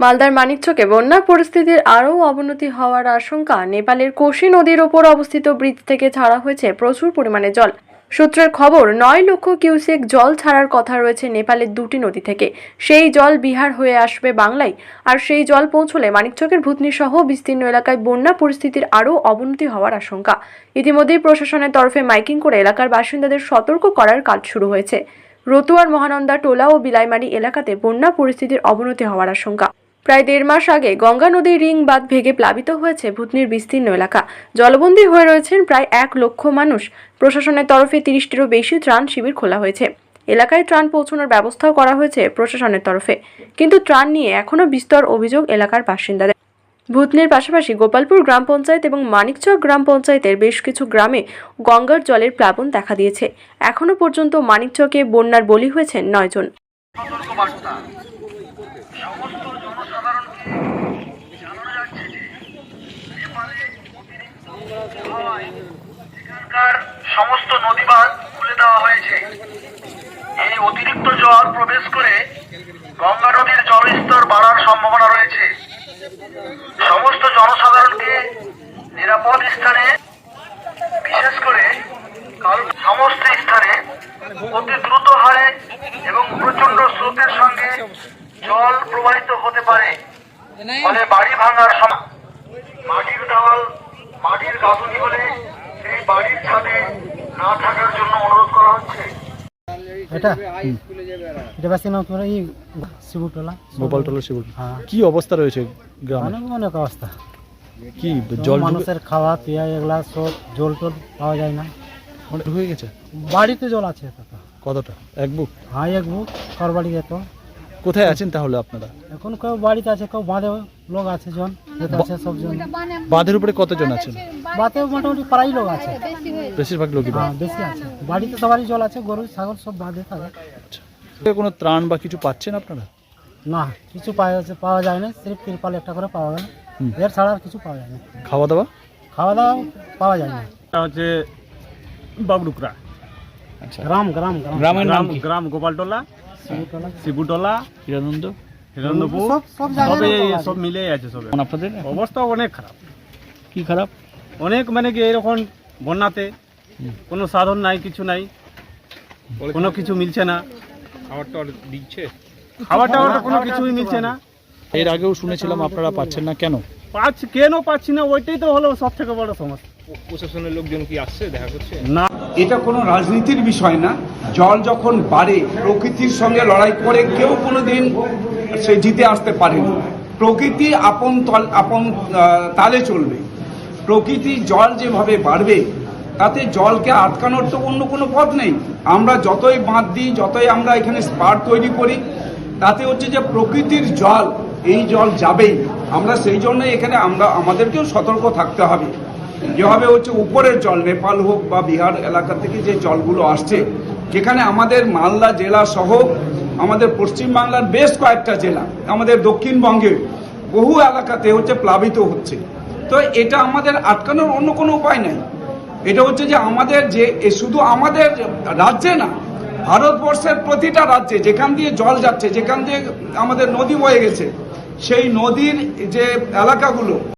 মালদার মানিকচকে বন্যা পরিস্থিতির আরও অবনতি হওয়ার আশঙ্কা, নেপালের কোশি নদীর ওপর অবস্থিত ব্রিজ থেকে ছাড়া হয়েছে প্রচুর পরিমাণে জল। সূত্রের খবর, নয় লক্ষ কিউসেক জল ছাড়ার কথা রয়েছে নেপালের দুটি নদী থেকে। সেই জল বিহার হয়ে আসবে বাংলায়, আর সেই জল পৌঁছলে মানিকচকের ভূতনি সহ বিস্তীর্ণ এলাকায় বন্যা পরিস্থিতির আরও অবনতি হওয়ার আশঙ্কা। ইতিমধ্যেই প্রশাসনের তরফে মাইকিং করে এলাকার বাসিন্দাদের সতর্ক করার কাজ শুরু হয়েছে। রতুয়ার মহানন্দা, টোলা ও বিলাইমারি এলাকাতে বন্যা পরিস্থিতির অবনতি হওয়ার আশঙ্কা। প্রায় দেড় মাস আগে গঙ্গা নদীর রিং বাঁধ ভেঙে প্লাবিত হয়েছে ভূতনির বিস্তীর্ণ এলাকা। জলবন্দী হয়ে রয়েছেন প্রায় এক লক্ষ মানুষ। প্রশাসনের তরফে তিরিশটিরও বেশি ত্রাণ শিবির খোলা হয়েছে। এলাকায় ত্রাণ পৌঁছানোর ব্যবস্থাও করা হয়েছে প্রশাসনের তরফে। কিন্তু ত্রাণ নিয়ে এখনও বিস্তর অভিযোগ এলাকার বাসিন্দাদের। ভূতনির পাশাপাশি গোপালপুর গ্রাম পঞ্চায়েত এবং মানিকচক গ্রাম পঞ্চায়েতের বেশ কিছু গ্রামে গঙ্গার জলের প্লাবন দেখা দিয়েছে। এখনও পর্যন্ত মানিকচকে বন্যার বলি হয়েছেন নয়জন সতর্কবার্তা সমস্ত জনসাধারণকে জানানো যাচ্ছে যে নেপালে অতিরিক্ত এখানকার সমস্ত নদীবাঁধ খুলে দেওয়া হয়েছে। এই অতিরিক্ত জল প্রবেশ করে গঙ্গা নদীর জলস্তর বাড়ার সম্ভাবনা রয়েছে। সমস্ত জনসাধারণকে নিরাপদ স্থানে, বিশেষ করে সমস্ত স্থানে অতি দ্রুত হারে এবং প্রচণ্ড স্রোতের সঙ্গে জল প্রবাহিত হতে পারে। ফলে বাড়ি ভাঙার সময় হলে সেই বাড়ির ছাদে না থাকার জন্য অনুরোধ করা হচ্ছে। এটা? এটা বেশি নাম তোমার এই শিবুটলা। গোপালতলা শিবুর হ্যাঁ। কি অবস্থা রয়েছে গ্রামে? অনেক অবস্থা। কি জল মানুষের খাওয়া পেয়া এগুলা সব জল টল পাওয়া যায় না। অনেক ঢুকে গেছে? বাড়িতে জল আছে। কতটা? এক বুক? হ্যাঁ এক বুক কার বাড়ি যেত কোথায় আছেন তাহলে আপনারা? এখন কেউ বাড়িতে আছে কেউ বাঁধে লোক আছে জন আছে সব জন। বাঁধের উপরে কতজন আছেন? বাতে মোটামুটি প্রায় লোক আছে। বেশিরভাগ লোকই হ্যাঁ বেশি আছে। বাড়িতে সবারই জল আছে গরু ছাগল সব বাঁধে থাকে আচ্ছা। কোনো ত্রাণ বা কিছু পাচ্ছেন আপনারা? না কিছু পাওয়া যাচ্ছে পাওয়া যায় না। সির্ফ তিরপাল একটা করে পাওয়া যায়। এর ছাড়া আর কিছু পাওয়া যায় না। খাওয়া দাওয়া খাওয়া দাওয়া পাওয়া যায় না। হচ্ছে বাবলুকরা। আচ্ছা। গ্রাম গ্রাম গ্রাম। গ্রাম গোপালটোলা। শিবুটলা হিরানন্দ। হিরণ্যপুর সব সব জায়গায় আছে। সব আপনাদের? অবস্থা অনেক খারাপ। কি খারাপ? অনেক মানে কি এরকম বন্যাতে। কোনো সাধন নাই কিছু নাই। কোনো কিছু মিলছে না। খাবার টাবার কোনো কিছুই মিলছে না। এর আগেও শুনেছিলাম আপনারা পাচ্ছেন না কেন? পাচ্ছি কেন পাচ্ছি না ওইটাই তো হলো সব থেকে বড় সমস্যা। না, এটা কোনো রাজনীতির বিষয় না। জল যখন বাড়ে, প্রকৃতির সঙ্গে লড়াই করে কেউ কোনোদিন সে জিতে আসতে পারেনি। প্রকৃতি আপন তল, আপন তালে চলবে। প্রকৃতি জল যেভাবে বাড়বে, তাতে জলকে আটকানোর তো অন্য কোনো পথ নেই। আমরা যতই বাঁধ দিই, যতই আমরা এখানে স্পার তৈরি করি, তাতে হচ্ছে যে প্রকৃতির জল, এই জল যাবেই। আমরা সেই জন্য এখানে আমরা, আমাদেরকেও সতর্ক থাকতে হবে। যেভাবে হচ্ছে উপরের জল, নেপাল হোক বা বিহার এলাকা থেকে যে জলগুলো আসছে, যেখানে আমাদের মালদা জেলা সহ আমাদের পশ্চিমবাংলার বেশ কয়েকটা জেলা, আমাদের দক্ষিণবঙ্গের বহু এলাকাতে হচ্ছে প্লাবিত হচ্ছে। তো এটা আমাদের আটকানোর অন্য কোনো উপায় নাই। এটা হচ্ছে যে আমাদের যে শুধু আমাদের রাজ্যে না, ভারতবর্ষের প্রতিটা রাজ্যে যেখান দিয়ে জল যাচ্ছে, যেখান দিয়ে আমাদের নদী বয়ে গেছে, সেই নদীর যে এলাকাগুলো